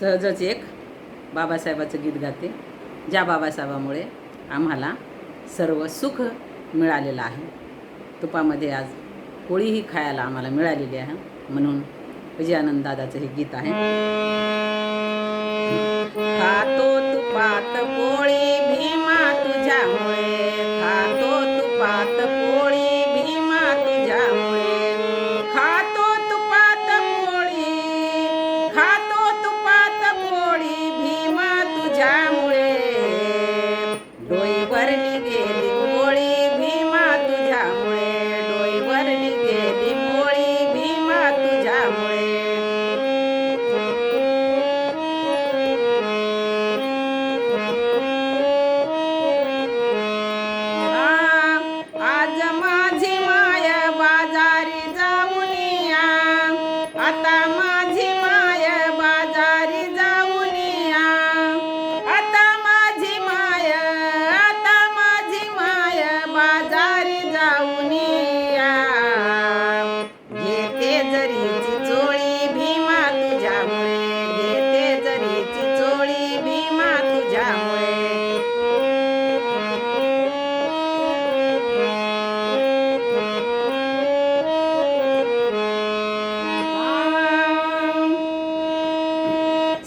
सहजच एक बाबासाहेबाचं गीत गाते. ज्या बाबासाहेबामुळे आम्हाला सर्व सुख मिळालेलं आहे. तुपामध्ये आज पोळीही खायला आम्हाला मिळालेली आहे. म्हणून विजयानंद दादाचं हे गीत आहे. खातो तुपात पोळी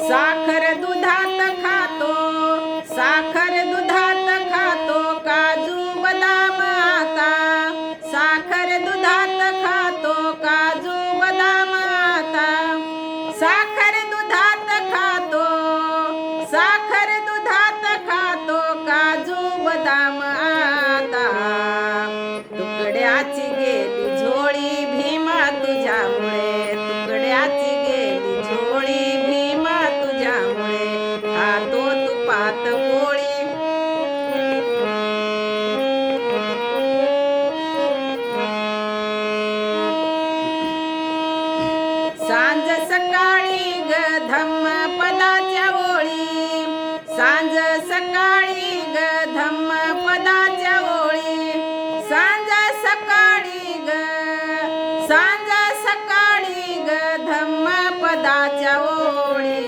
साखर दुधात खातो साखर दुधात खातो काजू बदाम आता. साखर दुधात खातो काजू बदाम आता. साखर दुधात धम्म पदाच्या ओळी. सांज सकाळी ग धम्म पदाच्या ओळी. सांज सकाळी ग सांज सकाळी ग धम्म पदाच्या ओळी.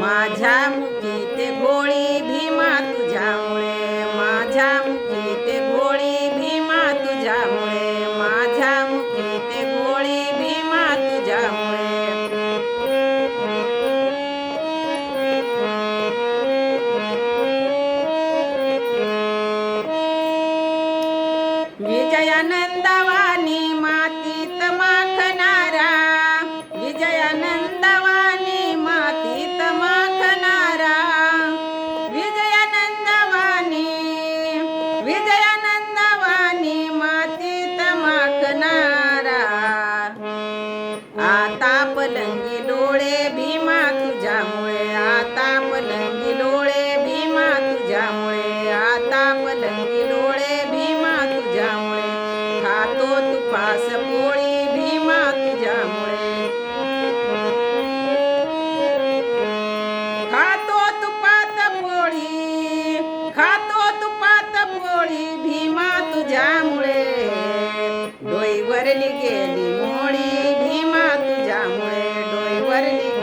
माझ्या मुखी विजयानंदवानी मातीत माखणारा. आता पलंगी डोळे भीमा तुझ्यामुळे आता पलंगी डोळे भीमा तुझ्यामुळे आता पलंगी डोळे भीमा तुझ्यामुळे. खातो तुपास पोळे Hallelujah.